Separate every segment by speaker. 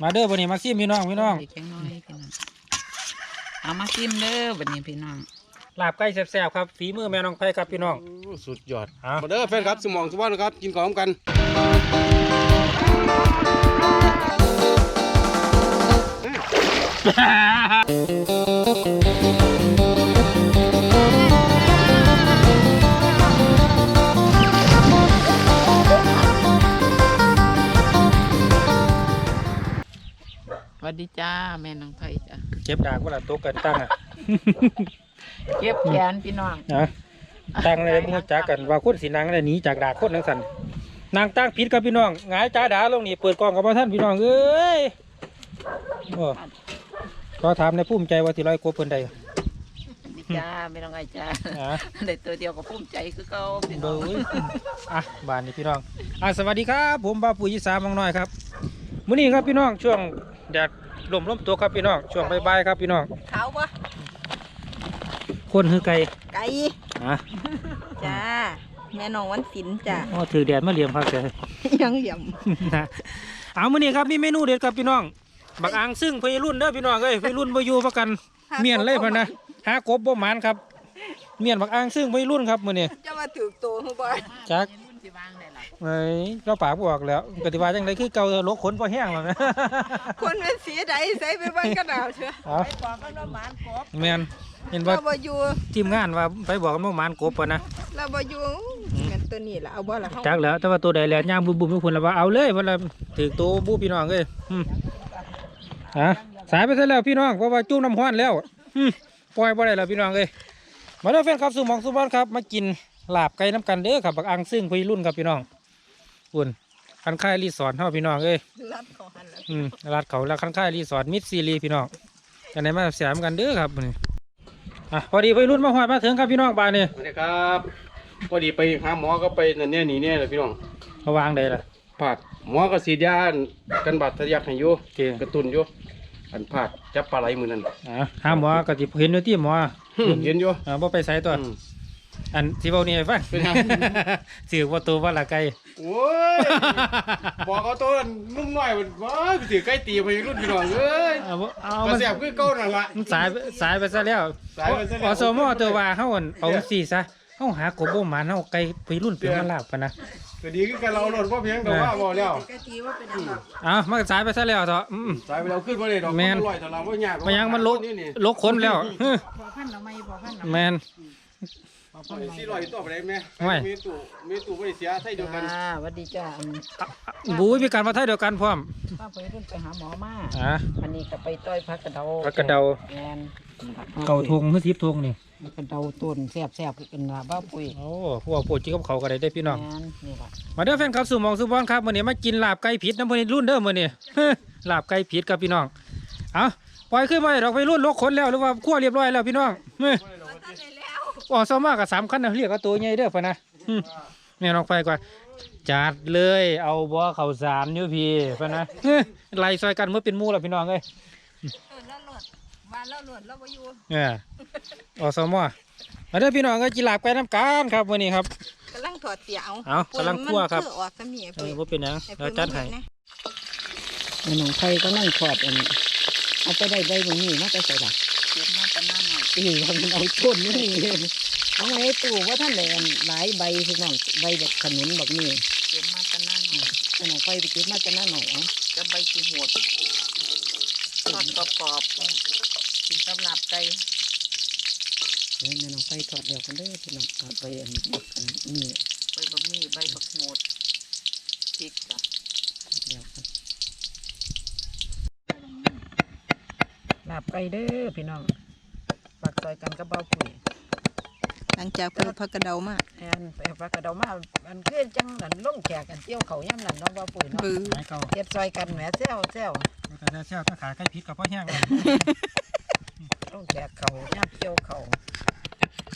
Speaker 1: มาเด้อวันนี้มาซิมพี่น้องพี่น้อง
Speaker 2: ใส่แข็งน้อยพี่น้องเอามาชิมเด้อบัดนี้พี่น้อง
Speaker 1: ลาบไก่แซ่บๆครับฝีมือแม่น้องไผ่ครับพี่น้อง
Speaker 3: โอ้สุดยอด
Speaker 1: อะ
Speaker 3: มาเด้อแฟนครับสมองสมบัติครับกินของกัน
Speaker 2: ส วัสดีจ้า แม่น้องไผ่จ้า
Speaker 1: เจ็บดากเวลาตกกันตั้งอะ
Speaker 2: เก็บแขนพี่น้อง
Speaker 1: นะตั้งเลยมึงจักกันว่าคนสีนางเลยหนีจากดากคนนังสันนางตั้งผิดกับพี่น้องหงายจ้าดาลงนี่เปิดกล้องกับพ่อท่านพี่น้องเอ้ยโอ้ก็ถามในภูมิใจว่าสิร้อยกว่าเพิ่นใด
Speaker 2: สวัสดีจ้าแม่น้องไอ้จ้า
Speaker 1: อะ
Speaker 2: ได้ตัวเดียวก็ภูมิใจคือเก่าพี่น้
Speaker 1: เบ้
Speaker 2: อง
Speaker 1: ยอะบ้านนี้พี่น้องอะสวัสดีครับ ผมบาปุ๋ยอีสามองน้อยครับ มื้อนี้ครับพี่น้องช่วงแดดลมลมตัวครับพี่น้องช่วงบ่ายๆครับพี่น้อง
Speaker 4: ขาวปะ
Speaker 1: คนหือไก่
Speaker 4: ไก่
Speaker 1: อะ
Speaker 4: จ้าแม่น้องวันศิลป์จ้า
Speaker 1: โอ้ถือแดดมาเลี้ยงพักเลย
Speaker 4: ยังเหยี่ยม
Speaker 1: นะเอามื้อนี้ครับมีเมนูเด็ดครับพี่น้องบักอ่างซึ่งพี่รุ่นเด้อพี่น้องเอ้ยพี่รุ่นบ่อยู่ประกันเมียนเลยพันนะหากบบ่หมานครับ เมียนบักอ่างซึ่งพี่รุ่นครับมื้อนี้
Speaker 4: จะมาถือตัวหัวบอย
Speaker 1: จัก
Speaker 2: รุ่นสิวางได้ล่ะ
Speaker 1: เอ้ยเราปากบอกแล้วปฏิวัติจังไดคือเก่าโลกขนบ่แห้งแล้วนะ
Speaker 4: คนเป็นสีใดใส่ไปเบ้านกระดาวเชียว
Speaker 1: เอา
Speaker 4: ไปบอกกันว่าหมานกบ
Speaker 1: แม่นเห็นว่า
Speaker 4: เราบ่อยู่
Speaker 1: ทีมงานว่าไปบอกกันว่าหมานกบปะนะ
Speaker 4: เราบ่อยู่แม่นตัวนี้ล่ะเอาบ่ล่ะเฮา
Speaker 1: จักแล้วแต่ว่าตัวใดแลย่างบุบบุบทุกคนแล้วว่าเอาเลยว่าละถือตัวบูพี่น้องเอ้ยอืมฮะสายไปซะแล้วพี่น้องเพราะว่าจุ่มน้ำห้อนแล้วอืมปล่อยบ่ได้แล้วพี่น้องเอ้ยมาเด้อแฟนครับสู่หมองสู่บ้านครับมากินลาบไก่น้ำกันเด้อครับบักอังซึ่งพี่รุ่นครับพี่น้อง อุ่นคันค่ายรีสอร์ทเฮาพี่น้องเอ้ย
Speaker 4: รัดเขาหันแล้ว
Speaker 1: อืมลาดเขาแล้วคันค่ายรีสอร์ทมิดซีรีพี่น้องกันไหนมาแสมกันเด้อครับมื้อนี่อะพอดีพี่รุ่นมาหอดมาถึงครับพี่น้องบ้านนี่
Speaker 3: สวัสดีครับพอดีไปหาหมอก็ไปนั่นเนี่ยนี่เนี่ยเลยพี่น้อง
Speaker 1: เขาวางได้ล่ะ
Speaker 3: ผาดหมอก็สีดยากันบาดทะยักให้อยู่
Speaker 1: โอเค
Speaker 3: กระตุนอยู่อันผาดจับปลาไหลมือนั่น
Speaker 1: อะห้ามหมอก็สิเห็นอยู่ที่หมอ
Speaker 3: หึเห็นอยู่
Speaker 1: อ่าบ่ไปใส่ตัว
Speaker 3: อืม
Speaker 1: อันที่เว้านี่ให้ฟัง
Speaker 3: เป็นไง
Speaker 1: สื่อว่าตัวว่าละไก่
Speaker 3: โอ้ย บอกเขาตัวนุ่มหน่อยมันว้าถือใกล้ตีไปรุ่นพี่น้องเอ้ย
Speaker 1: เอาบ่เอา
Speaker 3: มา
Speaker 1: มัน
Speaker 3: เสียบคือเก่านั่นละ
Speaker 1: มันสายไปสายไปซะแล้ว
Speaker 3: สายไปซะแล้ว
Speaker 1: อสมอตัวว่าเฮาอั่นเอาสิซะเฮาหากบบ่หมานเฮาไก่ไปรุ่นเป็นมาลาบปะนะ
Speaker 3: ก็ดีคือกันเราโหลดพ่อเพียงแต่ว่าบอกแล้ว
Speaker 4: กะจีว่าเป็นอันดับ
Speaker 1: เอามันก็สายไปซะแล้วเถอะอืม
Speaker 3: สายไปเราขึ้นมาเลยดอก
Speaker 1: แม่น
Speaker 3: ลอยแต่เราว่ายาก
Speaker 1: มันยังมันลก
Speaker 3: นี่นี่
Speaker 1: ลกคนแล้วฮึ
Speaker 2: พอพันเอาไหม่พอพันเอา
Speaker 1: แมน
Speaker 3: สี่ร้อยตัวไปได้ไหม
Speaker 1: ไม่
Speaker 3: มีตู้มีตู้ไม่ได้เสียไทยเดียวกัน
Speaker 2: จ้าสวัสดีจ้าอัน
Speaker 1: บูยมีการมาไทยเดียวกันพร้อม
Speaker 2: ป้าไปรุ่นไปหาหมอมา
Speaker 1: อ่า
Speaker 2: อันนี้ก็ไปต้อยพักกระเดา
Speaker 1: พักกระเดา
Speaker 2: แมน
Speaker 1: เก่าทงคือสิบทงนี่
Speaker 2: กระเดาต้นแซ่บแซ่บๆกันละบ้าปุ้ย
Speaker 1: โอ้พวกโปวดจิกับเขาก็ได้ได้พี่น้อง
Speaker 2: แมนนี่ล่ะ
Speaker 1: มาเด้อแฟนครับสู่หมองสู่บอนครับมื้อนี้มากินลาบไก่ผิดน้ำมื้อนี้รุ่นเด้อมื้อนี้ ลาบไก่ผิดครับพี่น้อง เอาปล่อยขึ้นมาให้ดอกไปรุ่นลกขนแล้วหรือว่าคั่วเรียบร้อยแล้วพี่น้อง เฮ้ย อ๋อซ้อมมากกับสามคันนะเรียกเอาตัวใหญ่เด้อพะนะอืมแม่น้องไฟกว่าจัดเลยเอาบ่อข้าวสารอยู่พี่พะนะเฮ้ยไล่ซอยกันเมื่อเป็นหมู่แล้วพี่น้องเอ้ย
Speaker 4: เออแล้วหลดบ้านแล้วหลดแล้วบ่อยู่
Speaker 1: เนี่ยอสมมาเด้อพี่น้องก็จิลาบไก่น้ำกันครับมื้อนี้ครับ
Speaker 4: กำลังถอดเสียเอา
Speaker 1: เอากำลังคั่วครับ
Speaker 4: มันอออกซะมีไอ้
Speaker 1: เอ
Speaker 4: ปุ้
Speaker 1: อยบ่เป็นหยัง
Speaker 4: ไอ้
Speaker 1: เรา
Speaker 4: ปุ้ย
Speaker 1: จัดให้
Speaker 4: มันเห็นนะ
Speaker 2: แม่น้องไผ่ก็นั่งขอดอันเอาไปได้ใบตรงนี้มาแต่ใส่ละ
Speaker 4: เก็บมาตะ นานหน่อย
Speaker 2: อีมันเอาต้นนี่เอาไว้ตู้ว่าท่านได้อันหลายใบพี่น้องใบแบบขนุนแบบนี้
Speaker 4: เก็บมาตะน่าหน่อย
Speaker 2: แม่น้องไผ่ไปเก็บมาจะน่าหน่อยเอะ
Speaker 4: จะใบสีโหดทอดกรอบๆกินสำหรับไก่
Speaker 2: เดี๋ยวแม่น้องไผ่ทอดแล้วกันเด้อพี่น้องเอาไปอันบักอันนี้
Speaker 4: ใบบะหมี่ใบบักโหดพริกจ้ะ
Speaker 2: เดียวกันลาบไก่เด้อพี่น้อง ซอยกันกับเบาปุ๋ย
Speaker 4: หลังจากเพิ่นพักกระเดามา
Speaker 2: แอนไปเอาปลากระเดามาอันคือจังอันลงแขกกันเจียวเขาย่ำนั่นเนาะเบาปุ๋ยเนาะ
Speaker 4: บื้อ
Speaker 1: ไม้เก่า
Speaker 2: เฮ็ดซอยกันแหมแซวแซว
Speaker 1: แต่ถ้าเชี่ยวถ้าขาใกล้พิษกับพ่อแห้งเลย
Speaker 2: ลงแขกเขาย่ำเจียวเขา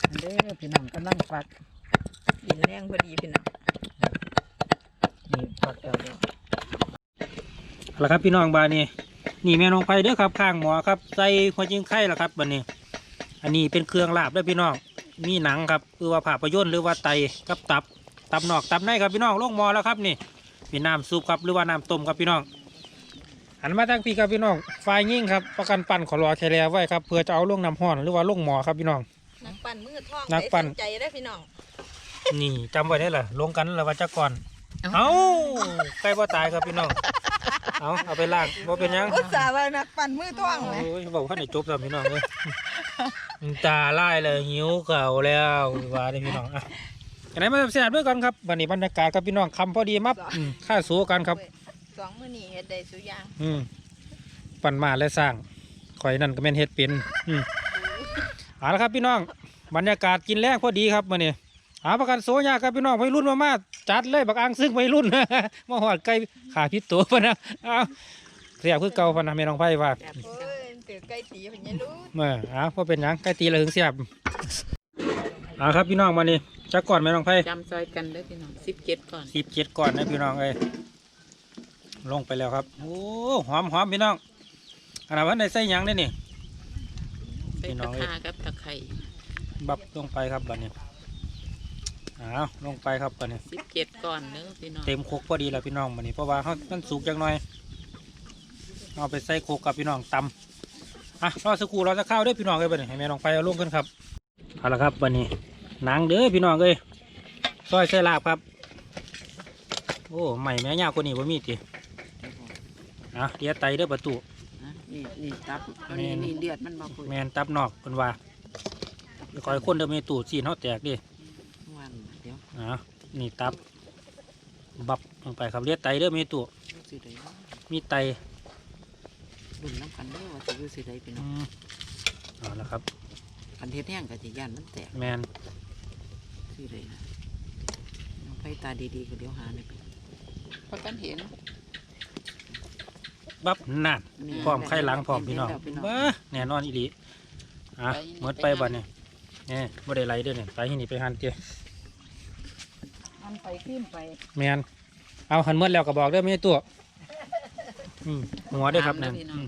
Speaker 2: อันเด้อพี่น้องกำลังปัก
Speaker 4: กินแรงพอดีพี่น้อง
Speaker 2: นี่ปักแล้วเด้อ
Speaker 1: เอาละครับพี่น้องบานนี้นี่แม่น้องไผ่เด้อครับข้างหมอครับใส่หัวจิงไข่ละครับบันนี้ อันนี้เป็นเครื่องลาบเด้อพี่น้อง มีหนังครับคือว่าผ่าประยนต์หรือว่าไตกับตับ ตับนอกตับในครับพี่น้องลงหมอแล้วครับนี่มีน้ำซุปครับหรือว่าน้ำต้มครับพี่น้องหันมาตั้งพี่ครับพี่น้องฝ่ายยิ่งครับประกันปั่นขอรอแคร์ไว้ครับเพื่อจะเอาลงน้ำห้อนหรือว่าลงหมอครับพี่น้อง
Speaker 4: นักปั่นมือท่อง
Speaker 1: นักปั่น
Speaker 4: ใครสใจได้อพี่น้อง
Speaker 1: นี่จำไว้ได้เหรอลงกันแล้วว่าจะก่อนเอาใกล้บ่ตายครับพี่น้องเอาเอาไปล้างบ่เป็นหยัง
Speaker 4: อุตส่าห์ว่านักปั่นมือท่องเลย
Speaker 1: โอ้ยบอกว่าในจบแล้วพี่น้องเลย ตาไล่เลยหิวเก่าแล้วว่าได้พี่น้องอะไหนมาแซ่บๆด้วยกันครับวันนี้บรรยากาศครับพี่น้องคำพอดีมับอืมค่าสู้กันครับ
Speaker 4: สองมือนี่เฮ็ดได้สุอยาง
Speaker 1: อืมปั่นมาและสร้างข่อยนั่นก็แม่นเฮ็ดเป็นอืมเอาละครับพี่น้องบรรยากาศกินแรงพอดีครับมื้อนี้หาประกันโซยาครับพี่น้องวัยรุ่นมามาจัดเลยบักอ่างซึ่งวัยรุ่นมาหอดไก่ขาพิษตัวพะนะเอาเสียบคือเก่าพะนะแม่น้องไผว่า
Speaker 4: โอ้ย เตือไก่ตีเป็นยังรู้
Speaker 1: เมื่ออ้าวพอเป็นหยังใกล้ตีแล้วถึงเสียบเอ่าครับพี่น้องมานี่จักก่อนไหมน้องไผ่
Speaker 2: จำซอยกันเด้อพี่น้องสิบเจ็ดก่อน
Speaker 1: สิบเจ็ดก่อนนะพี่น้องเอ้ยลงไปแล้วครับโอ้หอมหอมพี่น้องอันนั้นวันไหนใส่หยังได้นี่
Speaker 2: ใส่
Speaker 1: พี่น้
Speaker 2: ตะ
Speaker 1: อง
Speaker 2: คากับตะไคร้
Speaker 1: บับลงไปครับบัดนี้อ้าวลงไปครับบัดนี้
Speaker 2: สิบเจ็ดก่อนเด้อพี่น้อง
Speaker 1: เต็มโคกพอดีแล้วพี่น้องบัดนี้เพราะว่าเขามันสุกจังหน่อยเอาไปใส่โคกกับพี่น้องตำ อะรอสักครู่รอสักข้าวเด้วยพี่น้องเลยบัดนี้ให้แม่น้องไฟเอาลงกันครับเอาละครับบัดนี้หนังเด้อพี่น้องเอ้ยซอยใส่ลาบครับโอ้ใหม่แม่ยาวกว่านี้บ่มีติอะเดี๋ยวไตเด้อประตู
Speaker 2: นะนี่นี่ตับอัน
Speaker 1: แม่
Speaker 2: นี้
Speaker 1: น
Speaker 2: นี่เลือดมันมาปุย
Speaker 1: แมนตับนอกเพิ่นว่าเดี๋ยวคอยคนเดิมในตู้สีนเฮาแตกดิ
Speaker 2: วันเดี๋ยว
Speaker 1: อะนี่ตับ บับลงไปครับเลียดไตเด้อมีตู้
Speaker 2: ดูสิได้
Speaker 1: มีไต
Speaker 2: รุ่นน้ำกันเด้อว่าจะดูสิได้พี่น้
Speaker 1: อื
Speaker 2: อง
Speaker 1: มเอาละครับ
Speaker 2: คันเทศแห้งกับจีย่านมันแตก
Speaker 1: แมน
Speaker 2: สิได้นะน้องไฟตาดีๆก็เดี๋ยวหาหน่อยเพราะกันเห็น
Speaker 1: บับนั่น
Speaker 2: นี่
Speaker 1: พร้อมไข่หลังพร้อมพี่น้อง
Speaker 2: เห็แล้วพี่น้อง
Speaker 1: บ้าแน่นอนอีหลีอะ
Speaker 2: ไป
Speaker 1: หมดไปบัดนี้นี่บ่ได้ไหลเด้อเนี่ยไปที่นี่ไปหันเตี้ย
Speaker 2: มันไปขึ้นไป
Speaker 1: แมนเอาหันหมดแล้วก็บอกเด้อมีตัว อืมหัวเด้วยครับนั่นอืม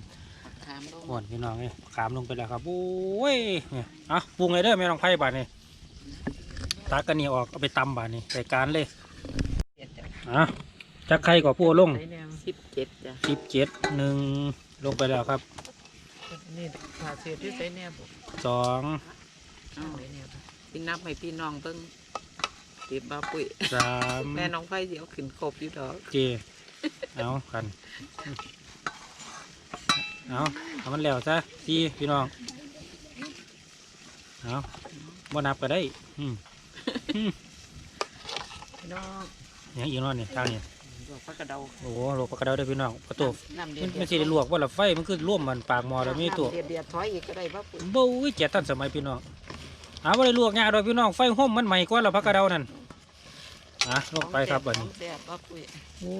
Speaker 2: ถามลง
Speaker 1: หวนพี่น้องนี่ขามลงไปแล้วครับโอ้ยเนี่ยอะปรุงเลยเด้อแม่น้องไผ่บาดนี่ตากกันนี่ออกเอาไปตำบาดนี่ใส่การเลยอะจักไข่ก็พูลง
Speaker 2: สิบเจ็ดจ้ะ
Speaker 1: สิบเจ็ดหนึ่งลงไปแล้วครับ
Speaker 2: นี่ขาเสียที่ใส่เนี่ยผม
Speaker 1: สอง
Speaker 2: อ้าวพี่นับให้พี่น้องเบิ่งติบบ้าปุ๋ย
Speaker 1: สาม
Speaker 2: แม่น้องไฟเดี๋ยวขึ้นครบอยู่ดอก
Speaker 1: เจ เอากัน เอาเอามันแล้วซะสี่พี่น้อง เอาบ่นับก็ได้ อืมอืม
Speaker 2: พี่น้อง
Speaker 1: อย่างอีกเนอนนี่ทางนี้
Speaker 2: ดอกฟักกระเดา
Speaker 1: โอ้โหลวกปลากระเดาได้อพี่น้องประตู
Speaker 2: น้ำเดือ
Speaker 1: มั
Speaker 2: ด
Speaker 1: นไม่ใช่ได้ลวกว่าละไฟมันคือร่วมมันปากหมอแล้วมีตัว
Speaker 2: เดือดเดือดถอยอีกก็ได้บ้าปุ๋ย
Speaker 1: บู้ยเจ็ดตันสมัยพี่น้องอาว่าได้ลวกยากดอกพี่น้องไฟห่มมันใหม่กว่าละพักกระเดานั่น อะลงไปครับบัดนี้
Speaker 2: แดดบ้าปุ๋ย
Speaker 1: โอ้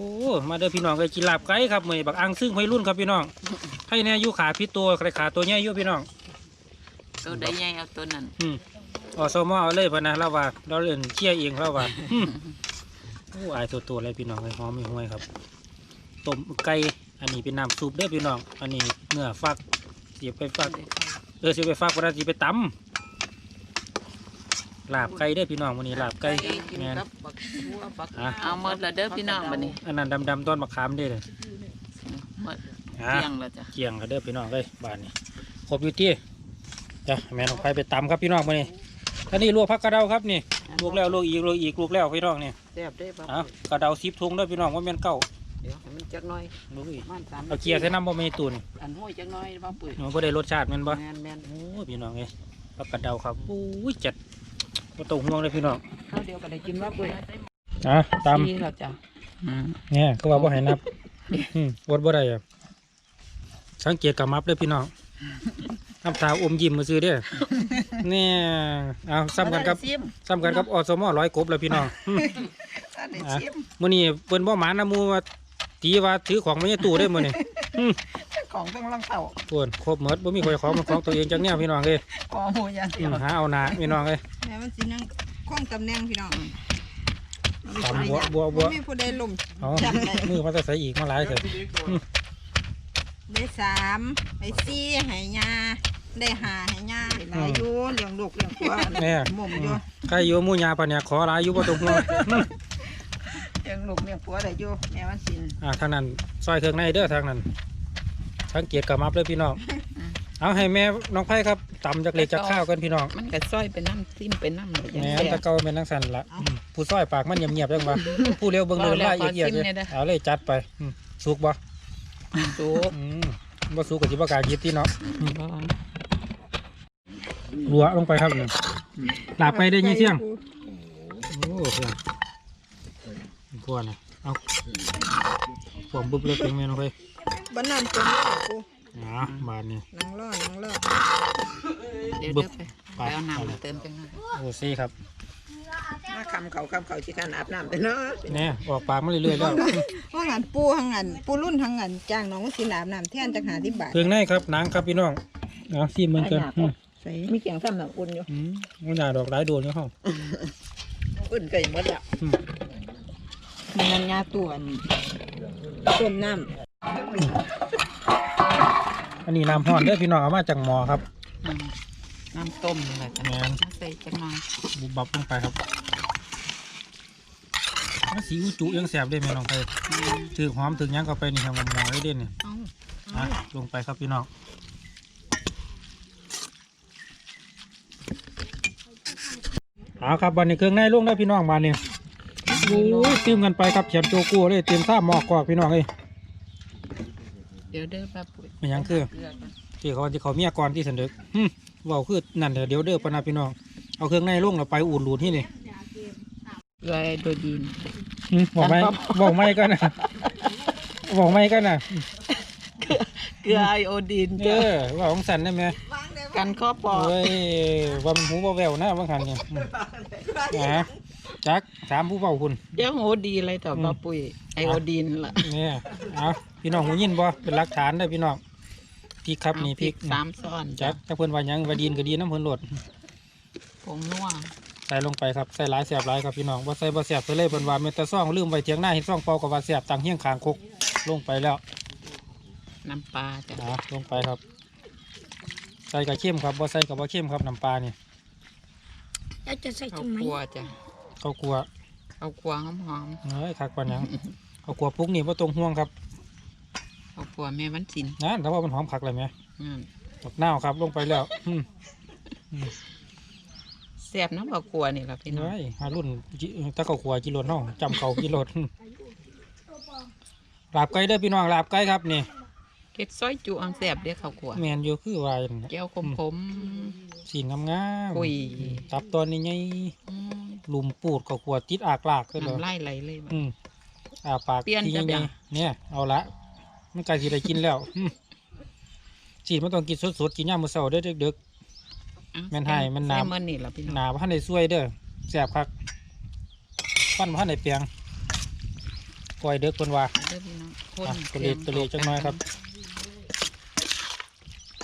Speaker 1: มาเด้อพี่น้องไปกินลาบไก่ครับมื้อนี้บักอังซึ่งวัยรุ่นครับพี่น้องให้แน่อยู่ขาพิษตัวใครขาตัวใหญ่อยู่พี่น้อง
Speaker 2: ตัวใดใหญ่เอาตัวนั้น
Speaker 1: อืมอสมเอาเลยพะนะเราว่าเราเล่นเชี่ยเองเราว่าอืมโอ้อายตัวตัวๆเลยพี่น้องเลยหอมไม่ห่วยครับต้มไก่อันนี้เป็นน้ำซุปเด้อพี่น้อง อันนี้เนื้อฟักเสียบไปฟัก เออสิไปฝากวันนั้นสิไปตำ ลาบไก่เด้อพี่น้องวันนี้ลาบไก่
Speaker 2: กิน
Speaker 1: แมน
Speaker 2: กับบักหัวบัก
Speaker 1: อะ
Speaker 2: เอาหมดละเด้อพี่น้องบัดนี้
Speaker 1: อันนั้นดำๆต้นมะขามเด้อเลย
Speaker 2: หมด
Speaker 1: อะ
Speaker 2: เที่ยงแล้วจ้ะ
Speaker 1: เกี่ยงกันเด้อพี่น้องเลยบ้านนี้ครบอยู่ที่จ้ะแม่น้องไฟไปตำครับพี่น้องวันนี้อันนี้ลวกผักกระเดาครับนี่ลวกแล้วลวกอีกลวกอีกลวกแล้วพี่น้องนี่
Speaker 2: แซ่บได้อบ้า
Speaker 1: อะ
Speaker 2: ปุ๋ย
Speaker 1: กระเดาสิบถุงเด้อพี่น้องว่าแม่นเก้า
Speaker 2: เดี๋ยวให้มันจักหน่อย
Speaker 1: ดูอีก
Speaker 2: มันสาม
Speaker 1: เอาเกียร์ใส่น้ำบ่มีตุน
Speaker 2: อันห้อยจักหน่อยบ้าปุ๋ย
Speaker 1: มันบ่ได้รสชาติแมันบ่
Speaker 2: แมนแมน
Speaker 1: โอ้ยพี่น้องเอ้ยผักกระเดาครับโอ้ยจัด บ่ต้องห่วงเลยพี่น้อง
Speaker 2: ข้าวเดียวก็ได้กินบ้าปุ๋ย
Speaker 1: อะตำ
Speaker 2: ดีแล้วจ้ะอืม
Speaker 1: เนี่ยก็ว่าบ่ให้นับอืมอดบ่ได้อะสังเกตกับมับเลยพี่น้องน้ำตาอมยิ้มมาซื้อเด้อเนี่ยเอาซ้ำกันกับ
Speaker 4: ซิม
Speaker 1: ซ้ำกันกับอสมร้อยกบแล้วพี่น้องอืม
Speaker 4: ท่านได้
Speaker 1: อะ
Speaker 4: ซิม
Speaker 1: มื้อนี้เปิ้นบ่หมานะหมู่ว่าตีว่าถือของมาในตู้ได้อมื้อนี้อืม
Speaker 4: ของต้องลังเต่า
Speaker 1: ปวนครบหมดบ่มีใครของมันของตัวเองจักแนวพี่น้องเอ้ย
Speaker 4: คอหมูอย่าง
Speaker 1: อื
Speaker 4: เดียว
Speaker 1: มหาเอาหน้าพี่น้องเอ้ย
Speaker 4: แม่มันสินั่งคล้องตำแหน่งพี่น้อง
Speaker 1: ตำบัวบัวบัว
Speaker 4: มีผู้ใดลม
Speaker 1: เอา
Speaker 4: จำได้
Speaker 1: มือมันจะใส่อีกมาหลายเถอะ
Speaker 4: ได้สามได้สี่ให้ยาได้ห้าให้ยาหลายอยู่เลี้ยงลูกเลี้ยงตัว
Speaker 1: แม่
Speaker 4: หมุมอยู่
Speaker 1: ใครอยู่หมู่ยาปะเนี่ยขอหลายอยู่บ่ต้องห่วง
Speaker 4: เลี้ยงลูกเลี้ยงตัวได้อยู่แม่มันสิน
Speaker 1: อ่าทางนั้นซอยเครื่องในเด้อทางนั้น สังเกตกับมับเลยพี่น้อง เอาให้แม่น้องไผ่ครับตำจากเล็กจากข้าวกันพี่น้อง
Speaker 5: มันก็ซอยไปน้ำซิมไปน้ำเลยจัง
Speaker 1: แม่
Speaker 5: แซ่
Speaker 1: ตะ
Speaker 5: บ
Speaker 1: เกาเป็นนังสันละอืมผู้ซอยปากมันเงียบๆยังวะผู้เลี้ยวเบิ่งเลย
Speaker 5: เอาแล้ว
Speaker 1: ไล่เอียดๆ
Speaker 5: ขอชิม
Speaker 1: เลย
Speaker 5: หน่อยเด้อ
Speaker 1: เอาเลยจัดไปอืมสุกบ่
Speaker 5: สุก
Speaker 1: อืมบ่สุกก็สิบ่กล้าหยิบที่เนาะ
Speaker 5: บ่
Speaker 1: รัวลงไปครับนี่ลาบไปได้ยี่เที่ยงโอ้โหกลัวนะเอาผมบุบเลยเป็นแม่น้องไผ่
Speaker 4: บ้านน้ำตัวนี้ปู
Speaker 1: อ่าบานนี่
Speaker 4: นังล่อนังล่อ
Speaker 5: เดี๋ยว
Speaker 1: บึ
Speaker 5: เดี๋
Speaker 1: ก
Speaker 5: ยวไป
Speaker 1: ไป
Speaker 5: ไปเอาน้ำมาเติมจังหน่อย
Speaker 1: โอ้ซี่ครับ
Speaker 5: มาคำเขาคำเขาที่การอาบน้ำแต่เนาะ
Speaker 1: แน่ออกปากมาเรื่อยๆแล้ว
Speaker 4: ว่างันปูหังงันปูรุ่นหังงันจ้างน้องสินอาบน้ำแท่นจักหาที่บาท
Speaker 1: เครื่องในครับหนังครับพี่น้องเอาซีมเหมือนกันอืม
Speaker 4: ใส่
Speaker 5: มีเสียงซ้ำหนังอุ่นอยู่
Speaker 1: อืมมันหนาดอกหลายโดนอยู่ห้อง
Speaker 5: อุ่นก็ยังหมดแล้ว
Speaker 1: อืม
Speaker 4: มันนันยาตัวนี่ต้มน้
Speaker 1: อันนี้น้ำห้อนเด้อพี่น้องเอามาจากหม้อครับ
Speaker 5: อืมน้ำต้มอะไรจ้ะ
Speaker 1: แม่น
Speaker 5: มาใส่จังหน่อย
Speaker 1: บุบบับลงไปครับมันสีอุจุยังแสบได้ไหมน้องไผ่ถือหอมถึงหยังเข้าไปนี่ครับหม้อได้เด่นนี่
Speaker 5: เอ้า
Speaker 1: อะลงไปครับพี่น้องเอาครับบันนี้เครื่องในลงได้วพี่น้องบานนี้โอ้ยเตรียมกันไปครับเขียนโจกัวเลยเตรียมท่าหมอกกอกพี่น้องเลย
Speaker 5: เดี๋ยวเด้อป้าปุ๋ย
Speaker 1: มันหยังคือ
Speaker 5: เกลือก่อน
Speaker 1: ที่เขาที่เขาเมียก่อนที่สันเด็กฮึเว่าคือนั่นเดี๋ยวเดี๋ยวเด้อปะนะพี่น้อง เอาเครื่องในลงเราไปอุ่นหลูดที่นี่
Speaker 5: เกลือไอโดรดีน
Speaker 1: หึบอกไหม
Speaker 5: ครับ
Speaker 1: บอกไม่กันนะบอกไม่กันนะ
Speaker 5: เกลือไอโอดีน
Speaker 1: เออว่าของสันได้ไหม
Speaker 5: กันข้อปอ
Speaker 1: เฮ้ยว่ามันหูบ่แววนะบางคันเนี่ยอืมนะจักถามผู้เฝ้าคุณ
Speaker 5: เดี๋ยวโหดีอะไรต่อป้าปุ๋ยไอโอดีนล่ะ
Speaker 1: เนี่ยเอา พี่น้องหูยินบ่เป็นหลักฐานได้อพี่น้องพริกครับนี่พริก
Speaker 5: สามซ้อน
Speaker 1: จักถ้าเพิ่นว่าหยังว่าดีนก็ดีน้ำเพิ่นโหลด
Speaker 5: ผงนัว
Speaker 1: ใส่ลงไปครับใส่หลายแสบหลายครับพี่น้องบ่ใส่บ่แสบไปเลยเพิ่นว่าแม่นแต่ซ่องลืมไว้เถียงหน้าเห็นซ่องเป่ากับว่าแสบต่างเฮียงคางคกลงไปแล้ว
Speaker 5: น้ำปลาจ้ะ
Speaker 1: อ่าลงไปครับ ใส่กับเข้มครับบ่ใส่กับบ่เข้มครับน้ำปลานี่
Speaker 4: แล้วจะใส่
Speaker 5: ข้าว
Speaker 4: ทำไม
Speaker 5: คั่วจ้ะ
Speaker 1: ข้าวคั่ว
Speaker 5: ข้าวคั่วหอม
Speaker 1: เอ้ยคักปานหยังข้าวคั่วปรุงนี่บ่ต้องห่วงครับ
Speaker 5: ๆ ข้าวคั่วแม่วันสิน
Speaker 1: นั่นแต่ว่ามันหอมคักเลยแหม
Speaker 5: นั่น
Speaker 1: ดอกนาวครับลงไปแล้วอืม
Speaker 5: แซ่บน้ำข้าวคั่วนี่ล่ะพี่น้อง
Speaker 1: เฮ้ยหารุ่นจิตะเกาขัวกิโลน้องจำเขากิโลดลาบไก่เด้อพี่น้องลาบไก่ครับนี่
Speaker 5: เก็ดซอยจุอังแซ่บเด้อข้าวคั่ว
Speaker 1: แมนอยู่คือวายนั่นน่ะ
Speaker 5: แก้วขมขม
Speaker 1: สีงามงาม
Speaker 5: คุย
Speaker 1: ตับตอนนี้ไง
Speaker 5: อืม
Speaker 1: ลุมปูดกับขัวติดอากลากเลยเหรอ
Speaker 5: น้ำลายไหลเลยว่ะ
Speaker 1: อืมอาปาก
Speaker 5: เปลี่ยน
Speaker 1: ที่
Speaker 5: จะ
Speaker 1: ยัง
Speaker 5: เปลี่
Speaker 1: ไง
Speaker 5: ยน
Speaker 1: เนี่ยเอาละ มันใกล้สิได้กินแล้วอืมสีมันต้องกินสดๆกินย่ามมื้อเช้าเด้อเด็ก
Speaker 5: อะ
Speaker 1: แม่นให้มันน้ำ
Speaker 5: ใส่มันนี่ล่ะพี่
Speaker 1: ๆ
Speaker 5: น้อง
Speaker 1: หนาพันในซวยเด้อแสบคักปั้นพันในเปียงปล่อยเด็กคนว่า
Speaker 5: เด้อพี่น้องคน
Speaker 1: อะตัวเล็ก
Speaker 5: ค
Speaker 1: ตัวเล็กจังน้อยครับ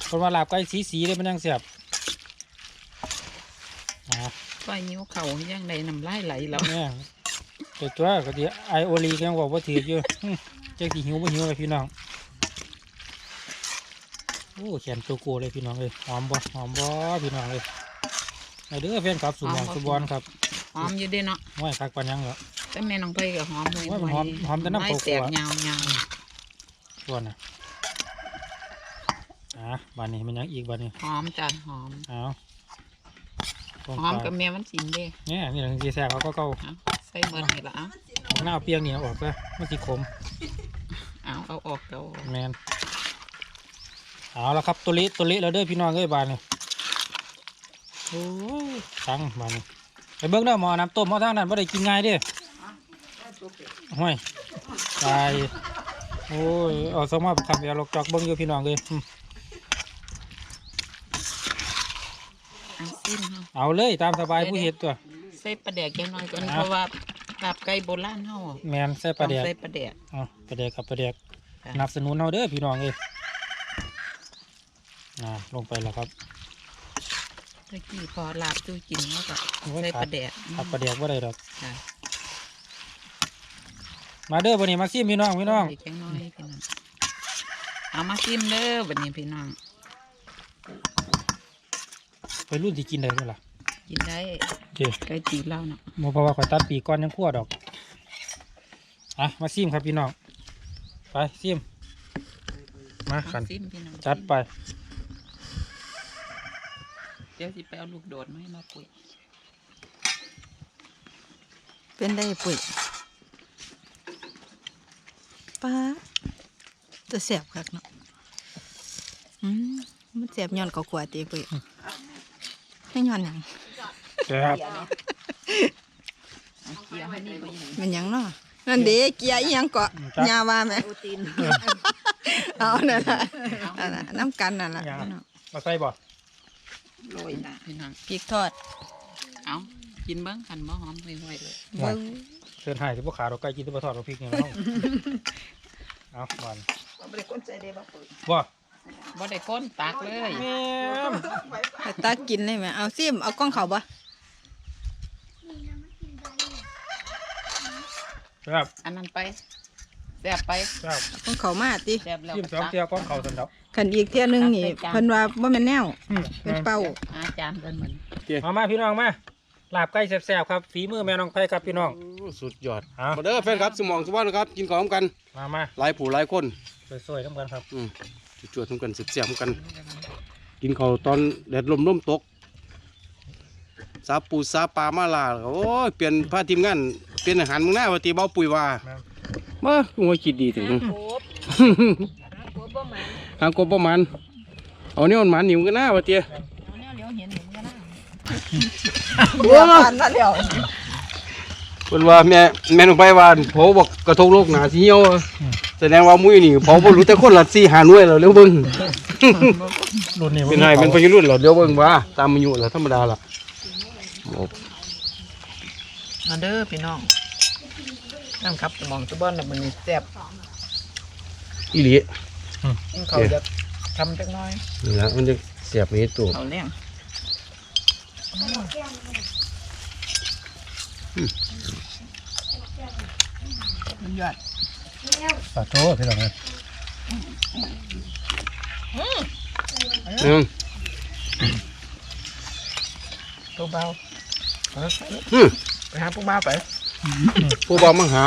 Speaker 1: คนว่าลาบไก่สีสีเลยมันยังเสียบอ่า
Speaker 5: ซอยนิ้วเข่ายังได้น้ำลายไหลแล้ว
Speaker 1: เนี่ยตัวตัวก็ดีไอโอลีก็ยังบอกว่าถืออยู่หึจักสิหิวบ่หิวเลยพี่น้อง โอ้แขนตัวโกเลยพี่น้องเลยหอมบ่หอมบ่พี่น้องเลยไอเด้อแฟนครับสุบองสุบอนครับ
Speaker 5: หอมอยู่เด้เนาะ
Speaker 1: ห้อยคักปันยังเหรอ
Speaker 5: แต่แม่น้องไปก็หอมเลย
Speaker 1: ว่ามันหอมหอมแต่น้ำ
Speaker 5: ไม้
Speaker 1: ข้าวคั่ว
Speaker 5: แตกยาวยาว
Speaker 1: ส่วนน่ะอะบานนี้มันยังอีกบานนี้
Speaker 5: หอมจ้ะหอม
Speaker 1: เอาลง
Speaker 5: หอม
Speaker 1: ไป
Speaker 5: กับแม่มันสินเด้
Speaker 1: เนี่ยนี่แหละที่แซ่บเขาก็เก้า
Speaker 5: เอาใส่เบิดนี่ละเอา
Speaker 1: เอาหน้าเปียงเนี่ยออกซะมันสิขม
Speaker 5: เอาเอาออกเอาออก
Speaker 1: แมน เอาละครับตัวเละตัวเละแล้วเด้อพี่น้องเอ้ยบานนี่โอ้ยตังบานนี่ไปเบิ้งเด้อหมอน้ำต้มหมอทางนั้นไ่ได้กินง่ายเด้อห้วยตายโอ้ยเอาสมาทำยาลกจอกเบิ้งอยู่พี่น้องเลยอืม
Speaker 5: เอาซิมเฮา
Speaker 1: เอาเลยตามสบายผู้เห็ดตัว
Speaker 5: ใส่ปลาแดกแกงน้อยก่อน
Speaker 1: เอา
Speaker 5: เพราะว่าลาบไก่โบราณเฮาอะ
Speaker 1: แมนใส่ปลาแดก
Speaker 5: ต้องใส่ปลาแดก
Speaker 1: เอาปลาแดกกับปลาแดก
Speaker 5: ค่ะ
Speaker 1: นับสนุนเอาเด้อพี่น้องเลย อ่าลงไปแล้วครับ
Speaker 5: เมื่อกี้พอลาบตู้กินแล้วก็
Speaker 1: โอ้ย
Speaker 5: ใส่
Speaker 1: ขาด
Speaker 5: ปลาแดก
Speaker 1: ขับปลาแดกว่าได้ดอก
Speaker 5: ค่ะ
Speaker 1: มาเด้อวันนี้มาซิมพี่น้องพี่น้อง
Speaker 5: ใส่แกงน้อยพี่น้องเอามาซิมเด้อบัดนี้พี่น้อง
Speaker 1: ไปรุ่นที่กินได้เมื่อล่ะ
Speaker 5: กินได้
Speaker 1: โอเค
Speaker 5: ไก่ตีเหล้าเนาะ
Speaker 1: โมเพราะว่าข่อยตัดปีกก้อนยังคั่วดอกอะมาซิมครับพี่น้องไปซิมมากัน
Speaker 2: ซิมพี่น้อง
Speaker 1: จัดไป
Speaker 2: เดี๋ยวสิไปเอาลูกโดดมาให้มาปุ๋ย
Speaker 4: เป็นได้ปุ๋ยป้าจะแสบคักเนาะอืมมันแสบย้อนก็ขวดตีปุ๋ยให้ย้อนหยัง
Speaker 1: ครับ
Speaker 2: เกียร์ให้นี่บ่ยัง
Speaker 4: มันหยังเนาะนั่นเด้เกียร์อีหยังเกาะยาว่าไหม
Speaker 2: โปรตีน
Speaker 4: เอานั่นล่ะนั่นล่ะน้ำกันนั่นล่ะ
Speaker 1: ยัง
Speaker 4: พี่น้อง
Speaker 1: มาใส่บ่
Speaker 2: โรยนะพี่น้อง
Speaker 4: พริกทอด
Speaker 2: เอากินเบิ้งกันบ่หอมห่วยๆเลย
Speaker 1: หน่อย
Speaker 4: เบิ่ง
Speaker 1: เชิญให้ที่พวกขาเราใกล้กินที่บ่ทอดเราพริกนี่แล้วเอาก่อน
Speaker 2: บ่ได้ก้นใจได้บ่ปุ๋ย
Speaker 1: บ่
Speaker 2: บ่ได้ก้นตักเลย
Speaker 1: แม่ม
Speaker 4: ไปตากินเลยไหมเอาซิมเอากล้องเขาบ่
Speaker 1: ครับ
Speaker 2: อันนั้นไป แซ่บไป
Speaker 1: ครับ
Speaker 4: กล้องเขามาติ
Speaker 2: แซ่บแล้ว
Speaker 1: จิ้ม
Speaker 2: ก็
Speaker 1: สอง
Speaker 2: ตัก
Speaker 1: เที่ยวก้อนเขาสันดอก
Speaker 4: ขันอีกเที่ยหนึงนี่
Speaker 2: ตักใส่จาน
Speaker 4: เพิ่นว่าบ่แม่นแนว
Speaker 1: อืม
Speaker 4: เป็นเป้า
Speaker 2: อาจารย์เพิ่นเหมือน
Speaker 1: มามาพี่น้องมาลาบไก่แซ่บๆครับฝีมือแม่น้องไผ่ครับพี่น้อง
Speaker 3: โอ้สุดยอด
Speaker 1: เอา
Speaker 3: มาเด้อแฟนครับสมองสมองครับ กินของกัน
Speaker 1: มามา
Speaker 3: หลายผู้หลายคน
Speaker 1: สวยๆทั้งกันครับ
Speaker 3: อืมจวดๆทั้งกันเสียบๆกัน กินข้าวตอนแดดลมลมตกซาปูซาปลามาลาโอ้ยเปลี่ยนพาทีมงานเปลี่ยนอาหารมึงหน้าว่าตีเบาปุ๋ยว่า
Speaker 1: แม่น
Speaker 3: มาหัวคิดดีถึงหางกบประมาณเอาเนี่ยมันหมาหนิวกันหน้าว่าเตี้ย
Speaker 4: เดี๋ยวผ่านมาแล้ว
Speaker 3: เพิ่นว่าแม่แม่นองไปว่าเผาบอกกระทงโลกหนาสิเหี่ยวแสดงว่ามุ้ยนี่เผาบ่รู้แต่คนละสี่หาหน่วยแล้วเร็วเบิ่ง
Speaker 1: รุ่นนี้
Speaker 3: เป็นไงเป็นพยรุ่นเหรอเดี๋ยวเบิ่งว่าตามอายุเหรอธรรมดาล่ะโอ้
Speaker 2: มาเด้อพี่น้อง น้ำครับสมองสะบ้อนน่ะมันนี่แซ่บ
Speaker 3: อีหลี
Speaker 2: กินเขาจะทำจักหน้อย
Speaker 3: นี่ละมันจะเสียบนี้ตัว
Speaker 2: เขาเลี้ยงมันยอด
Speaker 1: ปลาโตพี่น้องเอ้ย
Speaker 3: อืม
Speaker 2: ตัวเบา
Speaker 3: อืม
Speaker 2: ไปหาผู้บ้าไป
Speaker 3: ผู้บ่าวมาหา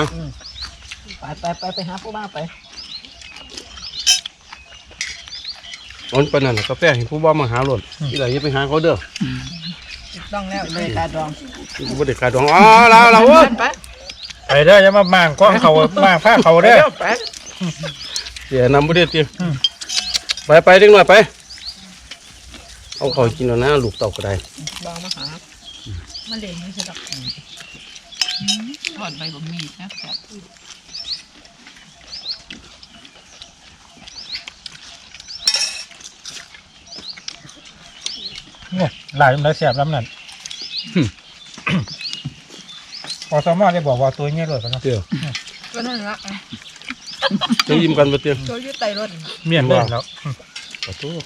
Speaker 2: ไปไปไปไปหาผู้บ้าไป
Speaker 3: ตอนปานนั้นน่ะกาแฟให้ผู้บ่าวมาหาโลดอีหล่ะอย่าไปหาเขาเด้อ
Speaker 2: ต้องแล้วเลยตาดอง
Speaker 3: บ่ได้ขาดดองอ๋อแล้วแล้วเว้ย
Speaker 2: ไป
Speaker 1: ไปเด้ออย่ามาม่างกล้องเขาม่างผ้าเขาเด้อ
Speaker 2: ไป
Speaker 3: เดี๋ยวนำบ่ได้ติ
Speaker 1: อืม
Speaker 3: ไปไปเด็กน้อยไป เอาเขากินแล้วนะลูกเต่าก็ได้
Speaker 2: บางมาหามันเด่นไม่ใช่ดอก ทอดใบบะหมี่นะครับ
Speaker 1: เนี่ยหลายมันได้แซ่บลำนั่นพอสมอได้บอกว่าตัวเงี้ยเลยปะเนาะ
Speaker 3: เตี้ย
Speaker 4: ก็นั่นละ
Speaker 3: จะยิ้มกันบ่เตี้ย
Speaker 4: ตัวอยู่ใต้รถ
Speaker 1: เมียนเลยแล้ว
Speaker 3: ขอโทษ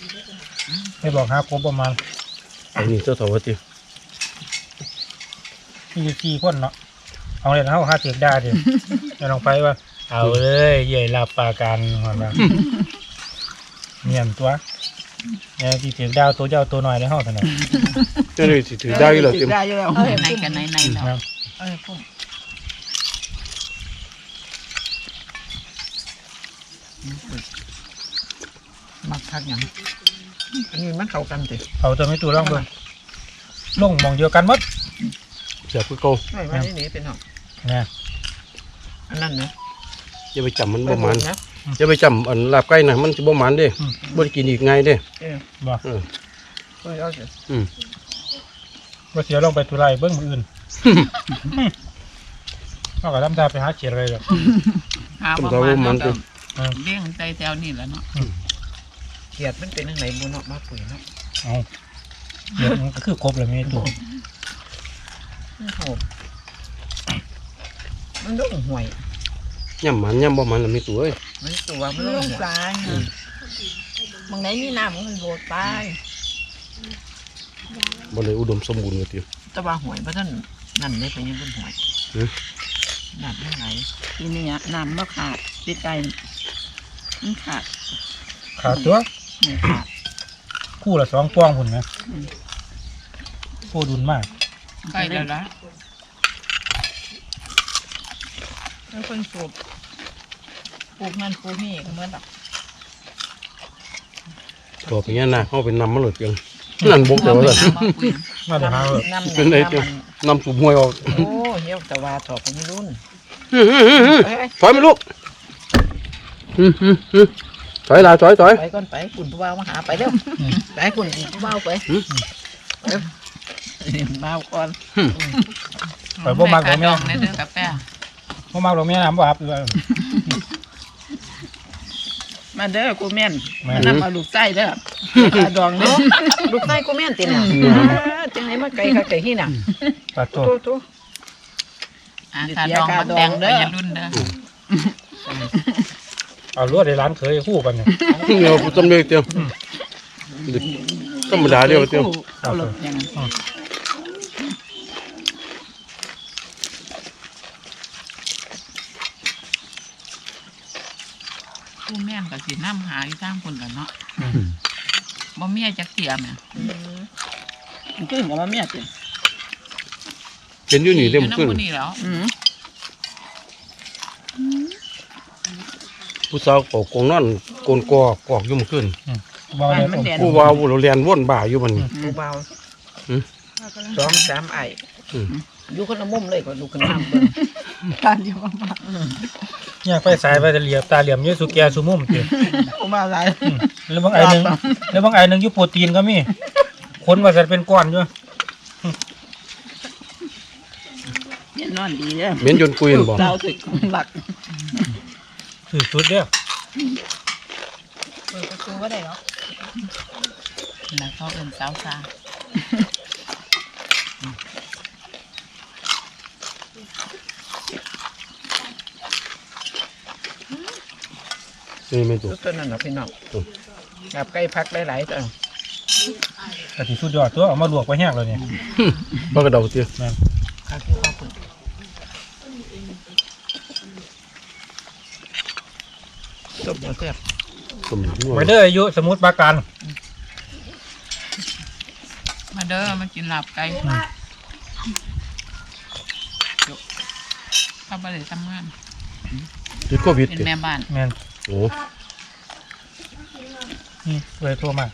Speaker 1: ไม่บอกหาครบประมาณ
Speaker 3: ไอ้นี่เจ้าเถาว่าเตี้ย
Speaker 1: มีกี่คนเนาะ เอาเลยนะเขาหาเสียกได้ดิจะลองไปว่า เอาเลยใหญ่ลาบปลากันหอนว่าเมียนตัวเนี่ยที่เสียกดาวตัวเจ้าตัวหน่อยในห้องเท่านั้น
Speaker 3: เจ้านี่สิถือได้อยู่แล้วเตี้ย
Speaker 2: ได้อยู่แล้วในกันในในเนาะ
Speaker 1: นะ
Speaker 2: เอ้ยพุ่มมักทักหยังอันนี้มันเข้ากันสิ
Speaker 1: เอาตัวไม่ตัวร่องเบิ่งลงหมองเดียวกันหมด
Speaker 3: เสียบคือเก่า
Speaker 2: ไม่ว่านี่เป็นหรอก
Speaker 1: นะ
Speaker 2: อันนั้นนะ
Speaker 3: อย่าไปจำมันบ่มัน
Speaker 2: นะ
Speaker 3: อย่าไปจำอันลาบไก่น่ะมันสิบ่มันเด้บ่ได้กินอีกไงเด้
Speaker 2: เออ
Speaker 1: บอก
Speaker 3: เออ
Speaker 2: เอ้ยเอาสิ
Speaker 3: อืม
Speaker 1: ว่าเสียลงไปตุไรเบิ้งมืออื่นเขาก็ทำตาไปหาเขียดอะไรแบบ
Speaker 2: หา
Speaker 3: ผม
Speaker 2: ประ
Speaker 3: ก็
Speaker 2: มา
Speaker 3: ว่า
Speaker 2: ณ
Speaker 3: มั
Speaker 2: นั้นน
Speaker 3: สิ
Speaker 2: เลี้ยงใจแถวนี่แหละเนาะเขียดมันเป็นยังไงบุเนาะมาปุ๋ยเนาะ
Speaker 1: เอาเดี๋ยวมันก็คือครบเลยไม่ตัว
Speaker 2: มันโหด มันดุห่วย
Speaker 3: ย่ำมันย่ำบ่มันแล้วมีตัวเอ้ย
Speaker 2: มันตัวมัน
Speaker 4: ล
Speaker 2: ดุ
Speaker 4: ง
Speaker 2: ห่วย
Speaker 4: ปลาบางไหนมีน้ำมันโบดไป
Speaker 3: บ่เลยอุดมสมบูรณ์ว่าเตี้ย
Speaker 2: แตะว่าห่วยเพราะท่านนั่นได้ไปยังบนห่วย
Speaker 3: หือ
Speaker 2: น้ำไม่ไหลทีนี้น้ำมันขาดติดใจมันขาด
Speaker 1: ขาดตัว
Speaker 2: ไม่ขาด
Speaker 1: คู่ละสองป้องหุ่นนะคู่ดุนมาก
Speaker 2: ใกล้แล้วละ
Speaker 4: แล้วคนสูบปลูกนั่นปลูกนี่ก็เหมือนแบบ
Speaker 3: ตัวเป็นยังไงเขาเป็นนำมาเลยเพียงนั่นบกแต่ว่า
Speaker 1: มาเดี๋ยวหาเถอะ
Speaker 2: น้ำ
Speaker 3: เป็นไงเพียงนำสูบมวยออก
Speaker 2: โอ้เหี้ยวตะวาถอดของรุ่น
Speaker 3: ถอยมาลูกอืมอืมอืมถอยลาถอยถอย
Speaker 2: ไปก่อนไปคุณผู้บ่าวมาหาไปเร็วไปคุณผู้บ่าวไปบ่าวก่อน
Speaker 1: ไปบ่มักดอกแม่
Speaker 5: ในเรื่องกาแฟ
Speaker 1: บ่มักดอกแม่น้ำบ่ครับเลย
Speaker 2: มาเด้อกูแม่น
Speaker 1: แม่
Speaker 2: มานำเอาลูกไส้เด้อขาดองเด้อลูกไส้กูแม่นติน่ะจังไหนมาไกลค่ะไกลที่น่ะ
Speaker 1: ปัดโต
Speaker 2: โตโต
Speaker 5: อ่าคาดองมาแดงเด้ออย่ารุ่นเด้อ
Speaker 1: เอาลวดในร้านเคยคู่กันเนี่ย
Speaker 3: เนี่ยกูจำเลยเตียวธรรมดาเดียวเตียว
Speaker 2: เอาลูกยัง
Speaker 5: ผู้แม่นก็สิน้ำหาอยู่ทางคนกันเนาะบ่เมียจักเทียมเนี่ย
Speaker 2: ขึ้นกับมาเมียติ
Speaker 3: เห็นอยู่นี่เต็ม
Speaker 5: อยู่
Speaker 3: ขึ้น
Speaker 5: น้ำผู้นี่แล้ว
Speaker 2: อืม
Speaker 3: ผู้สาวกกงนอนโกนกอกอกอยู่เมื่อคืน
Speaker 1: บ่ได้
Speaker 2: มันแดน
Speaker 3: ผู้ว่าผู้เราเรียนว่นบ่าอยู่มัน
Speaker 2: ผู้บ่าว
Speaker 3: อืม
Speaker 2: สองสามไอ้
Speaker 3: อืม
Speaker 2: อยู่คนละมุมเลยก็ลูกขึ้นน้ำเบิ่ง
Speaker 4: ตานอยู่บ้าน
Speaker 1: เนี่ยไฟสายไปแต่เหลียบตาเหลี่ยมเยอะสุแกสุมุมติ
Speaker 2: ผู้บ่าวหลาย
Speaker 1: อืมแล้วบางไอหนึงแล้วบางไอหนึงอยู่โปรตีนก็มีคนว่าจะเป็นก้อนอยู่
Speaker 2: เนี่ยนอนดีเด้อ
Speaker 3: เหม็นจนกุยนบอก
Speaker 2: เจ้าถึกหลัก
Speaker 1: คือสุดเด้อ
Speaker 4: เปิดประตูบ่ได้เนาะ
Speaker 5: นะเขาเป็นสาวซา
Speaker 3: นี่ไม่ถูก
Speaker 2: ทุกต้นนั่นน่ะพี่น้องกับไก่พักหลายๆตัว
Speaker 1: แต่ที่สุดยอดตัวเอามาลวกไปแห้งแล้วเนี่ย
Speaker 3: บ้ากระเดาเตียว
Speaker 2: ข้าวที่ข้าวปุ่นต้มแซ่บ
Speaker 3: สมนัว
Speaker 1: ไปเด้ออายุสมุทรปราการ
Speaker 5: มาเด้อมากินลาบไก่เข้าไปเลยทำงาน
Speaker 3: ติดโควิด
Speaker 5: เป็น
Speaker 3: เตีย
Speaker 5: แม่บ้าน
Speaker 1: แม่น
Speaker 3: โอ้
Speaker 1: นี่เลยโทรมา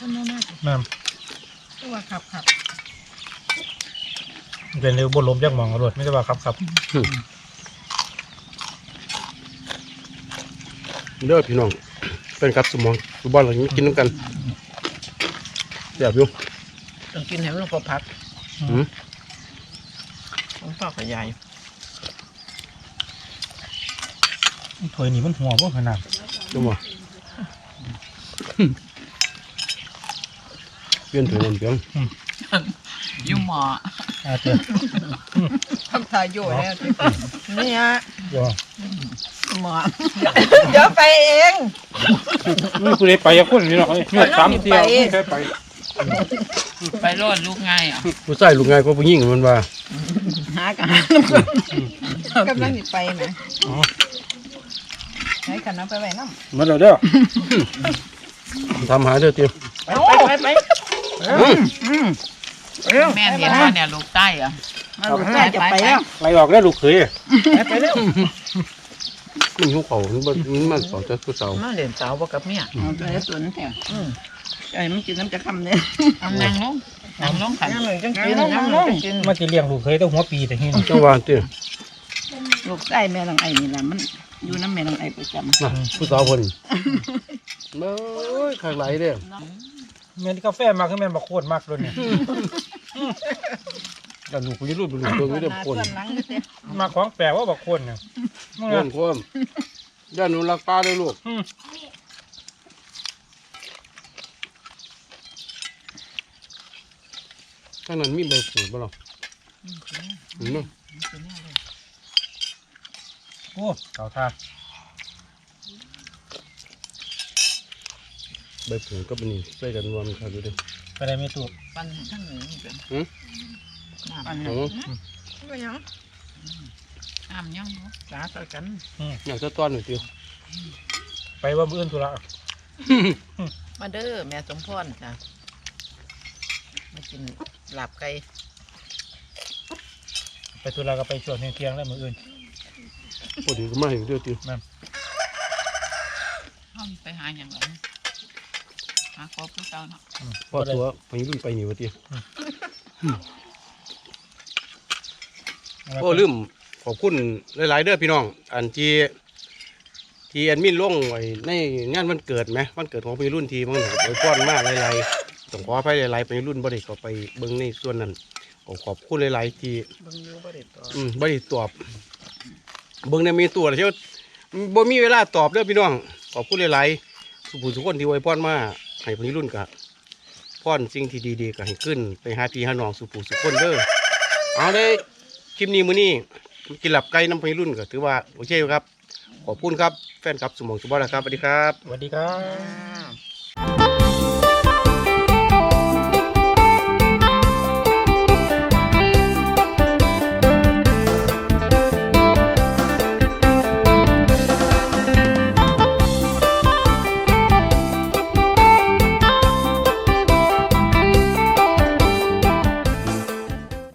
Speaker 4: คนบ่มาก
Speaker 1: แม่น
Speaker 4: ตัวขับขับ
Speaker 1: เป็นเร็วบนลมยักหมองอรวดไม่ใช่ว่าครับครับ
Speaker 3: เด้อพี่น้องเป็นกับสมองสุบ้านเรากินน้ำกันแบบอยู่
Speaker 2: ต้องกินให้มันพอพัก
Speaker 3: อืม
Speaker 2: ต้องพ่อขยาย
Speaker 1: ถ้วยนี้มันหัวบ่ขนาด
Speaker 3: จังหวะเปลี่ยนถึงวันเพียง
Speaker 5: อยู่หมอ
Speaker 1: อาจจะ
Speaker 4: ทำทายโยแล้วติ
Speaker 2: นี่ฮะ
Speaker 1: เดี๋ยว
Speaker 2: หมอ
Speaker 4: เดี๋ยวไปเอง
Speaker 1: นี่คุณได้ไปกับคนนี่หรอกเนี่ยสามเที่ยวไม่เคยไป
Speaker 5: ไปโลดลูกง่ายอะ
Speaker 3: ผู้ชายลูกง่ายก็ผู้หญิงมันว่า
Speaker 2: หากัน
Speaker 4: กำลังสิไปแหมให้กันน้ำไปไว้น้ำ
Speaker 1: มาเดี๋ยวเด้อ
Speaker 3: ทำหาเด้อเตียว
Speaker 2: ไปไปไปเร็ว
Speaker 5: แม่นเห็นว่าเนี่ยลูกใต้อะ
Speaker 2: มาลูกชายจะไปแล้ว
Speaker 1: ไล่ออกได้ลูกเขย
Speaker 2: ไปไปเร็ว
Speaker 3: มันหิวเขามันบ่มันมันสอนจะผู้สาว
Speaker 2: มาเรียนสาวบ่กับเมียเอาไปสวนแถว ไอ้มันกินน้ำจะคำเนี่ย
Speaker 5: เอานั่งลงนั่งลงขัน
Speaker 2: น้ำหนึ่งจังกินน้ำหนึ่งจังกิน
Speaker 1: มาจะเลี้ยงลูกเขยต้องหัวปีแต่ที่นี่
Speaker 3: จังหวะเตียว
Speaker 2: ลูกไส้แม่ลังไอนี่แหละมันอยู่น้ำแม่ลังไอประจำ
Speaker 3: น่ะผู้สาวคนเบ้ยข้างไหลเด้อ
Speaker 1: แม่นกาแฟมากคือแม่นบักโคตรมากเลยเนี่ย
Speaker 3: แล้วลูกกูจะรู้เป็นลูกตัวไม่ได้คน
Speaker 4: ส่วนหลังก็เด้
Speaker 1: มาของแปลกว่าบักโคตรเนี่ย
Speaker 3: คนคนย่าหนูรักป้าเลยลูก
Speaker 1: อืม
Speaker 3: ข้างนั้นมีใบผูดบ่หรออืม
Speaker 1: โอ้เก่าทา
Speaker 3: ใบผูดก็เป็นนี่ใส่กันรวมกันอยู่ดิ
Speaker 1: ไปได้ไม่ถูก
Speaker 5: ปันทั้งหนึ่งเป็น
Speaker 2: อัน
Speaker 3: โอ้
Speaker 2: นี้
Speaker 4: ก็ยัง
Speaker 5: น้ำยังบ่
Speaker 2: สาต่อกัน
Speaker 3: อยากจะต้อนหน่อยเตียว
Speaker 1: ไปว่ามื้ออื่นธุระ
Speaker 2: มาเด้อแม่สมพรจ้ะมากิน หลับไก่
Speaker 1: ไปตุลาก็ไปช่วงเที่ยงๆแล้วมื้ออื่น
Speaker 3: พอดีก็มาอยู่เด้วยตี
Speaker 5: เฮาไปหาหยังไงหาครบผู้เจ้าเนาะ
Speaker 3: พอตัวพอรุ่นไปนี่วะตีโอ้ลืมขอบคุณหลายๆเด้อพี่น้อง อันที่ที่แอดมินลงไว้ในงานวันเกิดไหมวันเกิดของพี่รุ่นทีมันโอ้ยป้อนมากหลายๆ ต้องขออภัยหลายๆพี่รุ่นบ่ได้ก็ไปเบิ่งในส่วนนั้นก็ขอบคุณหลายๆที่
Speaker 2: เบิ่งอยู่บ่ได้ตอบ
Speaker 3: อืมบ่ได้ตอบเบิ่งในมีตัวเที่ยวบ่มีเวลาตอบเด้อพี่น้องขอบคุณหลายๆสุผู้ทุกคนที่ไว้พรมาให้พี่รุ่นกะพรสิ่งที่ดีๆก็ให้ขึ้นไปหาพี่หาน้องสุผู้สุคนเด้อเอาได้คลิปนี้มื้อนี้กินหลับไก่น้ำพี่รุ่นก็ถือว่าโอเคอยู่ครับขอบคุณครับแฟนครับสมองสุบอลครับสวัสดีครับ
Speaker 1: สวัสดีครับ
Speaker 2: อ่า